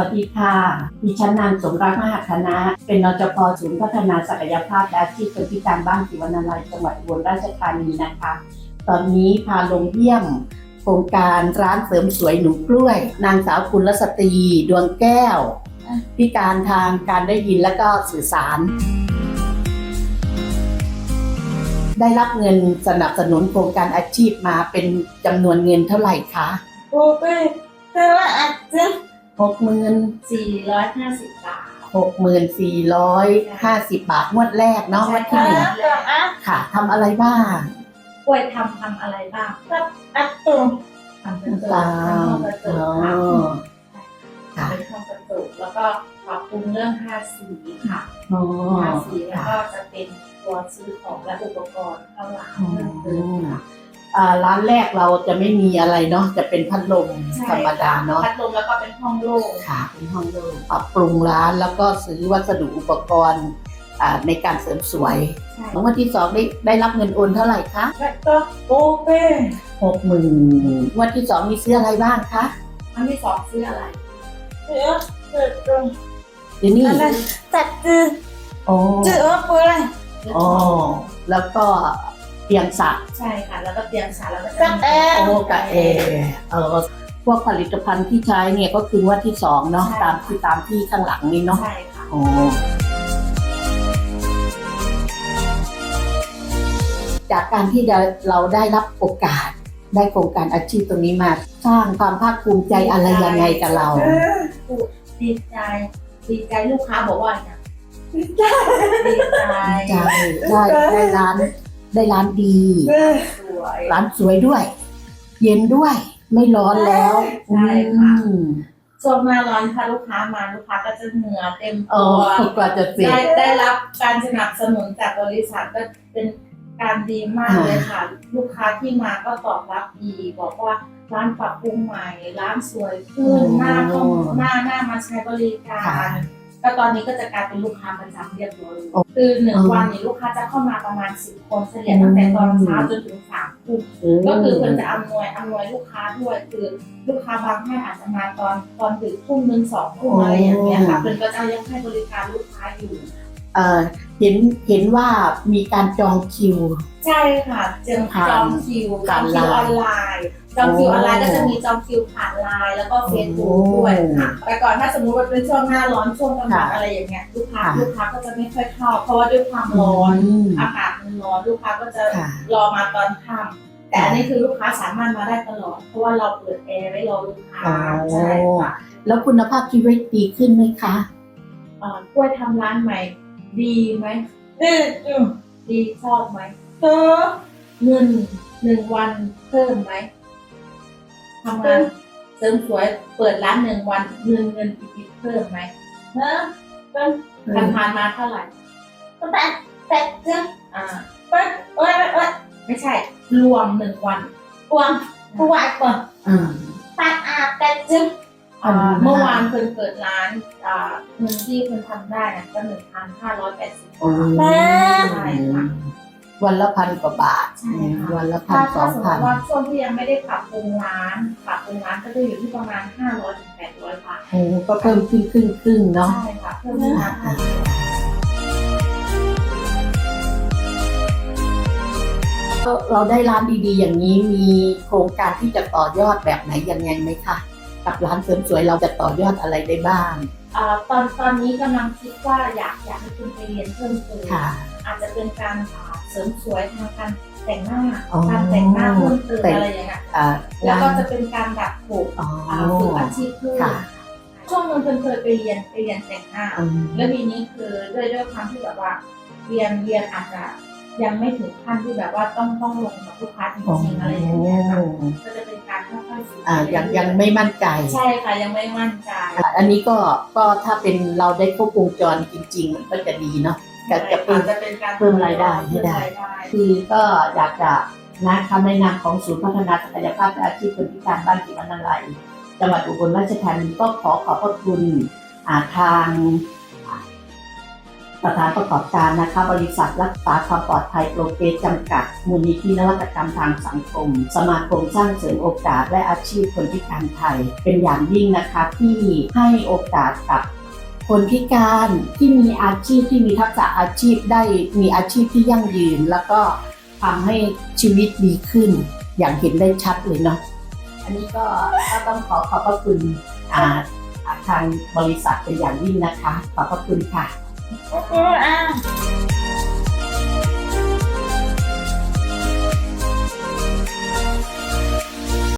วัสดีค่ะ ดิฉันนางสมรักมหาคณะ เป็นนจพศูนย์พัฒนาศักยภาพและอาชีพคนพิการบ้านกิวนาลัยจังหวัดอุบลราชธานีนะคะ ตอนนี้พาลงเยี่ยมโครงการร้านเสริมสวยหนูกล้วย นางสาวกุณลสตรีดวงแก้ว พิการทางการได้ยินและก็สื่อสาร ได้รับเงินสนับสนุนโครงการอาชีพมาเป็นจำนวนเงินเท่าไหร่คะโอ้เคแต่ว่าอาจจะ หกหมื่น450 บาทหกหมื่นสี่ร้อยห้าสิบบาทงวดแรกเนาะงวดที่หนึ่งกับอาค่ะทำอะไรบ้างกล้วยทำทำอะไรบ้างกับอัตตุงทำเป็นตัวตาทำห้องกระจอ๋กอค่ะค่ะเป็นห้องกระจกแล้วก็ปรับปรุงเรื่องทาสีค่ะอ๋อทาสีแล้วก็จะเป็นตัวซื้อของและอุปกรณ์เข้าร้านเพิ่มเติมค่ะอ่า ร้านแรกเราจะไม่มีอะไรเนาะจะเป็นพัดลมใช่ธรรมดาเนาะพัดลมแล้วก็เป็นห้องโล่งค่ะเป็นห้องโล่งปรับปรุงร้านแล้วก็ซื้อวัสดุอุปกรณ์อ่าในการเสริมสวยใช่แล้ววันที่สองได้ได้รับเงินโอนเท่าไหร่คะแล้วก็โอเคหกหมื่นวันที่สองมีซื้ออะไรบ้างคะอันที่สองซื้ออะไรเสือเสือตรงเดี๋ยวนี้อะไรตัดจือโอ้จือว่าเปื่อยอ๋อแล้วก็ เตียงสักใช่ค่ะ แล้วก็เตรียมสารแล้วก็จะมีโอกับเอเออพวกผลิตภัณฑ์ที่ใช้เนี่ยก็คือว่าที่สองเนาะตามที่ตามที่ข้างหลังนี่เนาะใช่ค่ะ โอ้จากการที่เราได้รับโอกาส ได้โครงการอาชีพตรงนี้มา สร้างความภาคภูมิใจอะไรยังไงกับเรา ดีใจ ดีใจลูกค้าบอกว่าอย่างดีใจใจได้ได้ร้าน ได้ร้านดีสวยร้านสวยด้วย เย็นด้วย ไม่ร้อนแล้วใช่ค่ะ อืม ช่วงหน้าร้อนถ้าลูกค้ามาลูกค้าก็จะเหงื่อเต็มเอตัอวกว่าจะเสร็จ ได้ได้รับการสนับสนุนจากบริษัทก็เป็นการดีมากเลยค่ะ ลูกค้าที่มาก็ตอบรับดี บอกว่าร้านปรับปรุงใหม่ ร้านสวยขึ้นหน้าก็หน้าหน้ามาใช้บริกาค่ะ ร ก็ตอนนี้ก็จะกลายเป็นลูกค้าประจำเรียบร้อยโอ้คือหนึ่งอ๋อวันนี้ลูกค้าจะเข้ามาประมาณสิบคนเฉลี่ยตั้งแต่ตอนเช้าจนถึงสามทุ่มก็คือเพื่อจะอำนวยอำนวยลูกค้าด้วยคือลูกค้าบางท่านอาจจะมาตอนตอนดึกทุ่มหนึ่งสองทุ่มอะไรอย่างเงี้ยค่ะเพื่อนก็จะยังให้บริการลูกค้าอยู่เอ่อเห็นเห็นว่ามีการจองคิว ใช่ค่ะจองผ่านจองคิวจผ่าอนงคิวไลอน์อนไลน์ จองคิวออนไลน์โอ้ก็จะมีจองคิวผ่านไลน์แล้วก็เฟซบุ๊กโอ้ด้วยค่ะ แต่ก่อนถ้าสมมุติว่าเป็นช่วงหน้าร้อนช่วงกลางวันค่ะอะไรอย่างเงี้ยลูกค้าค่ะลูกค้าก็จะไม่ค่อยเข้าเพราะว่าด้วยความร้อนมอากาศมันร้อนลูกค้าก็จะค่ะรอมาตอนค่ำแต่อันนี้คือลูกค้าสามารถมาได้ตลอด เพราะว่าเราเปิดแอร์ไว้รอลูกค้าอ๋อใช่ค่ะแล้วคุณภาพชีวิตดีขึ้นไหมคะเอ่อกล้วยทำร้านใหม่ ดีไหมดีดีชอบไหมเออเงินหนึ่งวันเพิ่มไหม ทำงานเสริมสวยเปิดร้านหนึ่งวันเงินเงินอีกเพิ่มไหมเนอะเพิ่มผ่านผ่านมาเท่าไหร่แปดแปดเจ้าอ่าเอ้ยเอ้ยเอ้ยไม่ใช่ รวมหนึ่งวันรวมผู้ว่าก่อนอืมปาอาแปดจึงอืมเมื่อวานเพิ่นเปิดร้านอ่าเงินที่เพิ่นทำได้นะก็หนึ่งพันห้าร้อยแปดสิบโอ้แม่ใช่ค่ะ วันละพันกว่าบาท ใช่ค่ะ วันละพัถ้านสถ้าองสมมพันติว่าช่วงที่ยังไม่ได้ปรับปรุงร้าน ปรับปรุงร้านก็จะอยู่ที่ประมาณห้าร้อยถึงแปดร้อยบาทโอ้ก็เพิ่มขึ้นครึ่งครึ่งๆเนาะ ใช่ค่ะเพิ่มขึ้นมาห้าร้อยเราได้ร้านดีๆ อย่างนี้มีโครงการที่จะต่อยอดแบบไหนยังไงไหมคะกับร้านเสริมสวยเราจะต่อยอดอะไรได้บ้างอ่าตอนตอนนี้กำลังคิดว่าอยากอยากให้คุณไปเรียนเพิ่มเติมค่ะ อาจจะเป็นการอ่า เสริมสวยทางการแต่งหน้าอ๋อ การแต่งหน้าเพิ่มเติมแต่งอะไรอย่างเงี้ยอ่าแล้วก็จะเป็นการดัดผมอ๋ออ่าฝึกอาชีพเพิ่มค่ะช่วงนึงเพิ่นเคยไปเรียนไปเรียนแต่งหน้า อืม แล้วทีนี้คือด้วยด้วยความที่แบบว่าเรียนเรียนอาจจะยังไม่ถึงขั้นที่แบบว่าต้องต้องลงกับลูกค้าจริงๆอะไรอย่างเงี้ยค่ะก็จะเป็นการค่อยๆฝึกอ่ายังยังไม่มั่นใจ ใช่ค่ะยังไม่มั่นใจอะอันนี้ก็ก็ถ้าเป็นเราได้ครบวงจรจริง ๆ มันก็จะดีเนาะ ก็จะเพิ่มจะเป็นการเพิ่มรายได้ให้ได้เพิ่มรายได้คือก็อยากจะนะคะในนามของศูนย์พัฒนาศักยภาพและอาชีพคนพิการบ้านกิวันนาลัยจังหวัดอุบลราชธานีก็ขอขอบพระคุณอ่าทางอ่าผประธานประกอบการนะคะบริษัทรักษาความปลอดภัยโปรเกสจำกัด มูลนิธินวัตกรรมทางสังคม สมาคมสร้างเสริมโอกาสและอาชีพคนพิการไทย เป็นอย่างยิ่งนะคะที่ให้โอกาสกับ คนพิการที่มีอาชีพที่มีทักษะอาชีพได้มีอาชีพที่ยั่งยืน แล้วก็ทำให้ชีวิตดีขึ้น อย่างเห็นได้ชัดเลยเนาะอันนี้ก็ก็ต้องขอขอบพระคุณทางบริษัทเป็นอย่างยิ่งนะคะ ขอบพระคุณค่ะเอออะ